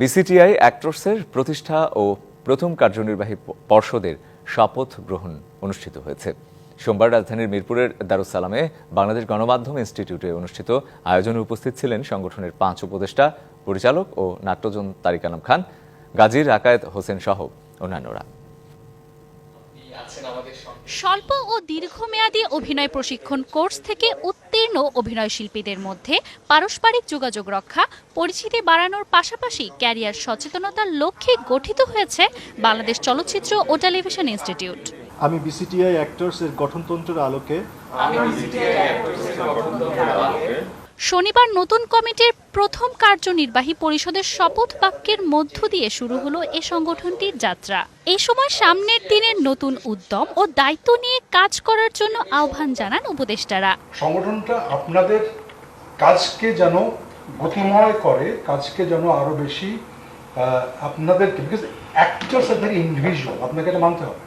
বিসিটিআই অ্যাক্টরসের প্রতিষ্ঠা ও প্রথম কার্যনির্বাহী পর্ষদের শপথ গ্রহণ অনুষ্ঠিত হয়েছে। সোমবার রাজধানীর মিরপুরের দারুসালামে বাংলাদেশ গণমাধ্যম ইনস্টিটিউটে অনুষ্ঠিত আয়োজনে উপস্থিত ছিলেন সংগঠনের পাঁচ উপদেষ্টা, পরিচালক ও নাট্যজন তারিক আলম খান, গাজীর আকায়েত হোসেন সহ অন্যান্যরা। স্বল্প ও দীর্ঘমেয়াদী অভিনয় প্রশিক্ষণ কোর্স থেকে উত্তীর্ণ অভিনয় শিল্পীদের মধ্যে পারস্পরিক যোগাযোগ রক্ষা পরিচিতি বাড়ানোর পাশাপাশি ক্যারিয়ার সচেতনতার লক্ষ্যে গঠিত হয়েছে বাংলাদেশ চলচ্চিত্র ও টেলিভিশন ইনস্টিটিউট। আমি বিসিটিআই অ্যাক্টরস এর গঠনতন্ত্রের আলোকে শনিবার নতুন কমিটির প্রথম কার্যনির্বাহী পরিষদের শপথ বাক্যের মধ্য দিয়ে শুরু হলো এ সংগঠনটির যাত্রা। এই সময় সামনের দিনের নতুন উদ্যম ও দায়িত্ব নিয়ে কাজ করার জন্য আহ্বান জানান উপদেষ্টারা। সংগঠনটা আপনাদের কাজকে যেন গতিময় করে কাজকে যেন আরও বেশি আহ, আপনাদেরকে বিকজ অ্যাক্টার্স আর ভেরি ইন্ডিভিজুয়াল আপনাকে এটা মানতে হবে।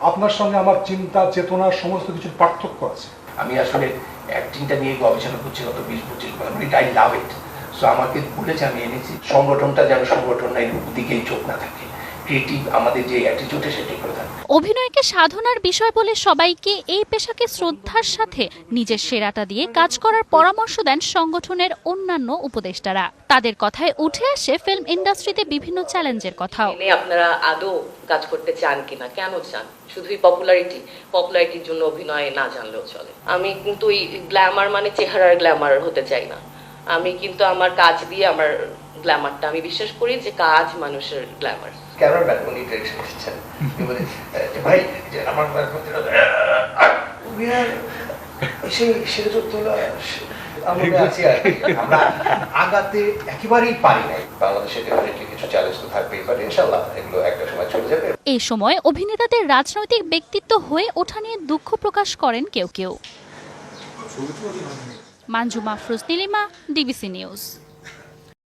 আপনার সঙ্গে আমার চিন্তা চেতনা সমস্ত কিছুর পার্থক্য আছে। আমি আসলে অ্যাক্টিংটা নিয়ে গবেষণা করছি, গত বিশ পঁচিশ বছর। It I love it so আমাকে বলেছে, আমি এনেছি। সংগঠনটা যেন সংগঠন এর দিকেই চোখ না থাকে। ক্রিয়েটিভ আমাদের যে অ্যাটিটিউডে সেটাই করে অভিনয়কে সাধনার বিষয় বলে সবাইকে এই পেশাকে শ্রদ্ধার সাথে নিজের সেরাটা দিয়ে কাজ করার পরামর্শ দেন সংগঠনের অন্যান্য উপদেষ্টারা। তাদের কথায় উঠে আসে ফিল্ম ইন্ডাস্ট্রিতে বিভিন্ন চ্যালেঞ্জের কথাও। আপনারা আদৌ কাজ করতে চান কিনা? কেন চান? শুধুই পপুলারিটি পপুলারিটির জন্য অভিনয় না জানলেও চলে। আমি কিন্তু ওই গ্ল্যামার মানে চেহারার গ্ল্যামার হতে চাই না। আমি কিন্তু আমার কাজ দিয়ে আমার গ্ল্যামারটা। আমি বিশ্বাস করি যে কাজ মানুষের গ্ল্যামার। ক্যামেরা উনি ডিরেকশন এসেছেন। উনি বলে যে ভাই আমার সেই সেটা আমরা আছি আর আমরা আগাতে একেবারেই পারি নাই। বাংলাদেশে ডেফিনেটলি কিছু চ্যালেঞ্জ তো থাকবেই পারে ইনশাল্লাহ এগুলো একটা সময় চলে যাবে। এই সময় অভিনেতাদের রাজনৈতিক ব্যক্তিত্ব হয়ে ওঠা নিয়ে দুঃখ প্রকাশ করেন কেউ কেউ। Manjuma Firoz Nilima DBC news.